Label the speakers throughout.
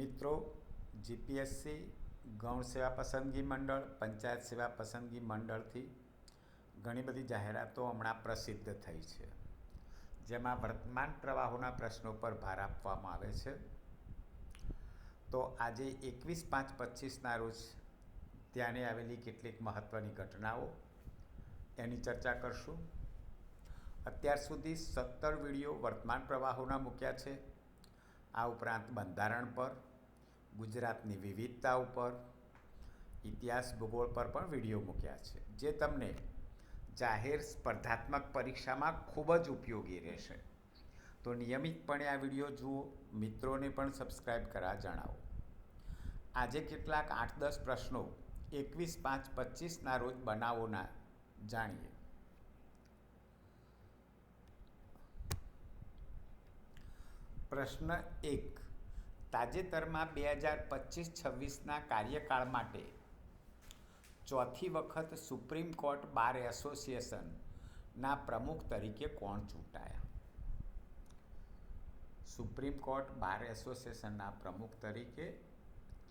Speaker 1: મિત્રો જીપીએસસી ગૌણ સેવા પસંદગી મંડળ, પંચાયત સેવા પસંદગી મંડળથી ઘણી બધી જાહેરાતો હમણાં પ્રસિદ્ધ થઈ છે. જેમાં વર્તમાન પ્રવાહોના પ્રશ્નો પર ભાર આપવામાં આવે છે. તો આજે એકવીસ પાંચ પચીસના રોજ ત્યાંને આવેલી કેટલીક મહત્ત્વની ઘટનાઓ એની ચર્ચા કરશું. અત્યાર સુધી સત્તર વીડિયો વર્તમાન પ્રવાહોના મૂક્યા છે. આ ઉપરાંત બંધારણ પર ગુજરાતની વિવિધતા ઉપર, ઇતિહાસ ભૂગોળ પર પણ વીડિયો મૂક્યા છે, જે તમને જાહેર સ્પર્ધાત્મક પરીક્ષામાં ખૂબ જ ઉપયોગી રહેશે. તો નિયમિતપણે આ વીડિયો જુઓ, મિત્રોને પણ સબસ્ક્રાઈબ કરવા જણાવો. આજે કેટલાક આઠ દસ પ્રશ્નો, એકવીસ પાંચ પચીસના રોજ બનાવોના જાણીએ. પ્રશ્ન એક તાજેતરમાં બે હજાર પચીસ છવ્વીસના કાર્યકાળ માટે ચોથી વખત સુપ્રીમ કોર્ટ બાર એસોસિએશનના પ્રમુખ તરીકે કોણ ચૂંટાયા? સુપ્રીમ કોર્ટ બાર એસોસિએશનના પ્રમુખ તરીકે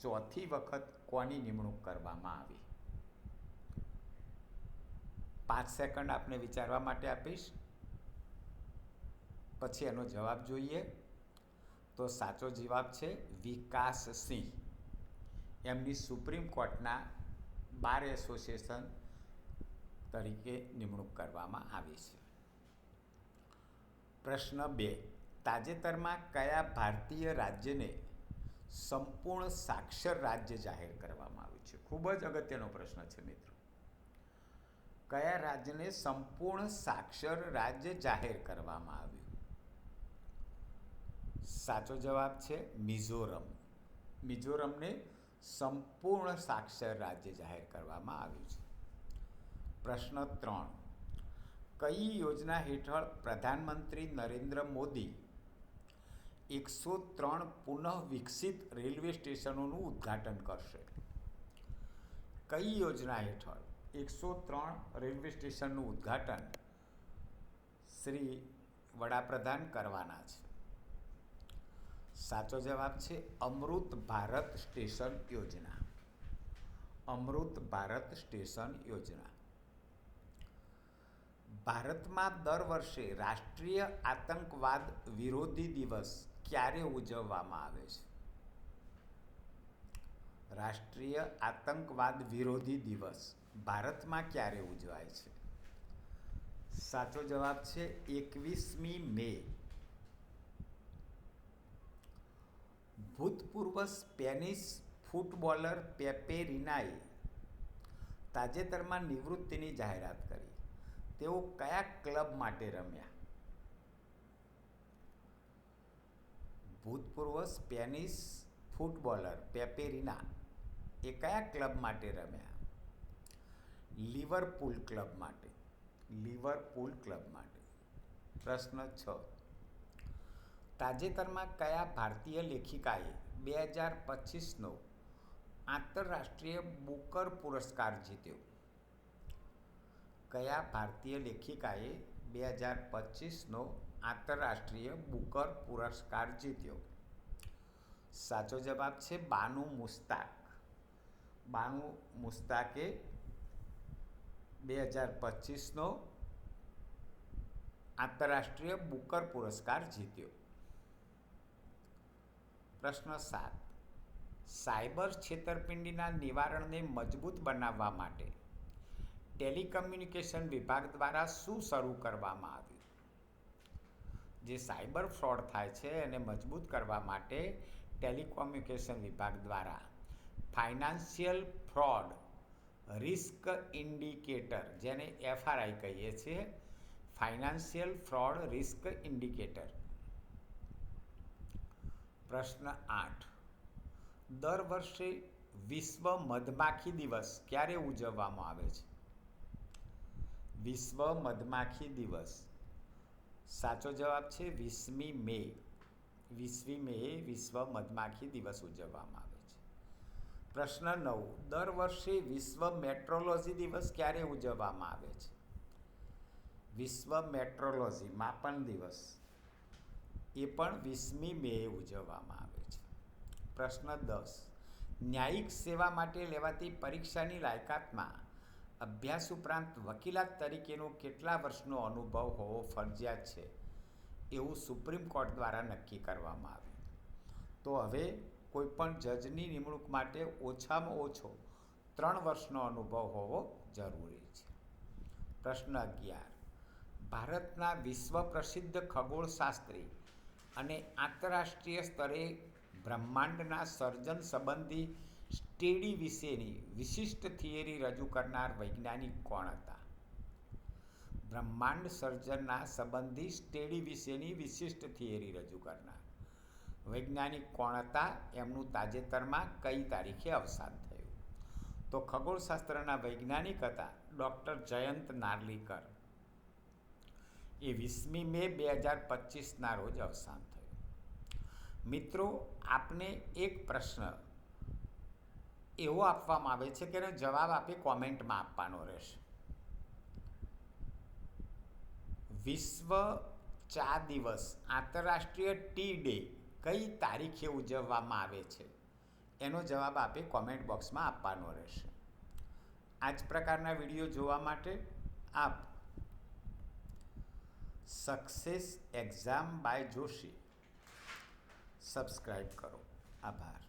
Speaker 1: ચોથી વખત કોની નિમણૂક કરવામાં આવી? પાંચ સેકન્ડ આપને વિચારવા માટે આપીશ. પછી એનો જવાબ જોઈએ. તો સાચો જવાબ છે વિકાસ સિંહ એમની સુપ્રીમ કોર્ટના બાર એસોસિએશન તરીકે નિમણૂક કરવામાં આવી છે. પ્રશ્ન બે, તાજેતરમાં કયા ભારતીય રાજ્યને સંપૂર્ણ સાક્ષર રાજ્ય જાહેર કરવામાં આવ્યું છે? ખૂબ જ અગત્યનો પ્રશ્ન છે મિત્રો. કયા રાજ્યને સંપૂર્ણ સાક્ષર રાજ્ય જાહેર કરવામાં આવ્યું સાચો જવાબ છે મિઝોરમ. મિઝોરમને સંપૂર્ણ સાક્ષર રાજ્ય જાહેર કરવામાં આવ્યું છે. પ્રશ્ન ત્રણ. કઈ યોજના હેઠળ પ્રધાનમંત્રી નરેન્દ્ર મોદી એકસો ત્રણ પુનઃ વિકસિત રેલવે સ્ટેશનોનું ઉદ્ઘાટન કરશે? કઈ યોજના હેઠળ એકસો ત્રણ રેલવે સ્ટેશનનું ઉદ્ઘાટન શ્રી વડાપ્રધાન કરવાના છે? સાચો જવાબ છે અમૃત ભારત સ્ટેશન યોજના. અમૃત ભારત સ્ટેશન યોજના. ભારતમાં દર વર્ષે રાષ્ટ્રીય આતંકવાદ વિરોધી દિવસ ક્યારે ઉજવવામાં આવે છે? રાષ્ટ્રીય આતંકવાદ વિરોધી દિવસ ભારતમાં ક્યારે ઉજવાય છે? સાચો જવાબ છે એકવીસમી મે. ભૂતપૂર્વ સ્પેનિશ ફૂટબોલર પેપે રિનાએ તાજેતરમાં નિવૃત્તિની જાહેરાત કરી. તેઓ કયા ક્લબ માટે રમ્યા? ભૂતપૂર્વ સ્પેનિશ ફૂટબોલર પેપેરિના એ કયા ક્લબ માટે રમ્યા? લિવરપૂલ ક્લબ માટે. લિવરપૂલ ક્લબ માટે. પ્રશ્ન છ. તાજેતરમાં કયા ભારતીય લેખિકાએ બે હજાર પચીસનો આંતરરાષ્ટ્રીય બુકર પુરસ્કાર જીત્યો? કયા ભારતીય લેખિકાએ બે હજાર પચીસનો આંતરરાષ્ટ્રીય બુકર પુરસ્કાર જીત્યો? સાચો જવાબ છે બાનુ મુસ્તાક. બાનુ મુસ્તાકે બે હજાર પચીસનો આંતરરાષ્ટ્રીય બુકર પુરસ્કાર જીત્યો. પ્રશ્ન સાત. સાયબર છેતરપિંડીના નિવારણને મજબૂત બનાવવા માટે ટેલિકમ્યુનિકેશન વિભાગ દ્વારા શું શરૂ કરવામાં આવ્યું? જે સાયબર ફ્રોડ થાય છે એને મજબૂત કરવા માટે ટેલિકોમ્યુનિકેશન વિભાગ દ્વારા ફાઇનાન્શિયલ ફ્રોડ રિસ્ક ઇન્ડિકેટર, જેને એફઆરઆઈ કહીએ છીએ, ફાઇનાન્શિયલ ફ્રોડ રિસ્ક ઇન્ડિકેટર પ્રશ્ન આઠ. દર વર્ષે વિશ્વ મધમાખી દિવસ ક્યારે ઉજવવામાં આવે છે? વિશ્વ મધમાખી દિવસ. સાચો જવાબ છે વીસમી મે. વીસમી મે વિશ્વ મધમાખી દિવસ ઉજવવામાં આવે છે. પ્રશ્ન નવ. દર વર્ષે વિશ્વ મેટ્રોલોજી દિવસ ક્યારે ઉજવવામાં આવે છે? વિશ્વ મેટ્રોલોજી માપન દિવસ. એ પણ વીસમી મે ઉજવવામાં આવે છે. પ્રશ્ન દસ. ન્યાયિક સેવા માટે લેવાતી પરીક્ષાની લાયકાતમાં અભ્યાસ ઉપરાંત વકીલાત તરીકેનો કેટલા વર્ષનો અનુભવ હોવો ફરજિયાત છે એવું સુપ્રીમ કોર્ટ દ્વારા નક્કી કરવામાં આવ્યું. તો હવે કોઈપણ જજની નિમણૂક માટે ઓછામાં ઓછો ત્રણ વર્ષનો અનુભવ હોવો જરૂરી છે. પ્રશ્ન અગિયાર. ભારતના વિશ્વ પ્રસિદ્ધ ખગોળશાસ્ત્રી અને આંતરરાષ્ટ્રીય સ્તરે બ્રહ્માંડના સર્જન સંબંધી સ્ટેડી વિશેની વિશિષ્ટ થિયરી રજૂ કરનાર વૈજ્ઞાનિક કોણ હતા? બ્રહ્માંડ સર્જનના સંબંધી સ્ટેડી વિશેની વિશિષ્ટ થિયરી રજૂ કરનાર. વૈજ્ઞાનિક કોણ હતા? એમનું તાજેતરમાં કઈ તારીખે અવસાન થયું? તો ખગોળશાસ્ત્રના વૈજ્ઞાનિક હતા ડૉક્ટર જયંત નાર્લીકર. એ વીસમી મે બે હજાર પચીસના રોજ અવસાન થયું. મિત્રો, આપને એક પ્રશ્ન એવો આપવામાં આવે છે કે એનો જવાબ આપે કોમેન્ટમાં આપવાનો રહેશે. વિશ્વ ચા દિવસ આંતરરાષ્ટ્રીય ટી ડે કઈ તારીખે ઉજવવામાં આવે છે? એનો જવાબ આપે કોમેન્ટ બોક્સમાં આપવાનો રહેશે. આ જ પ્રકારના વીડિયો જોવા માટે આપ success exam by Joshi subscribe કરો. આભાર.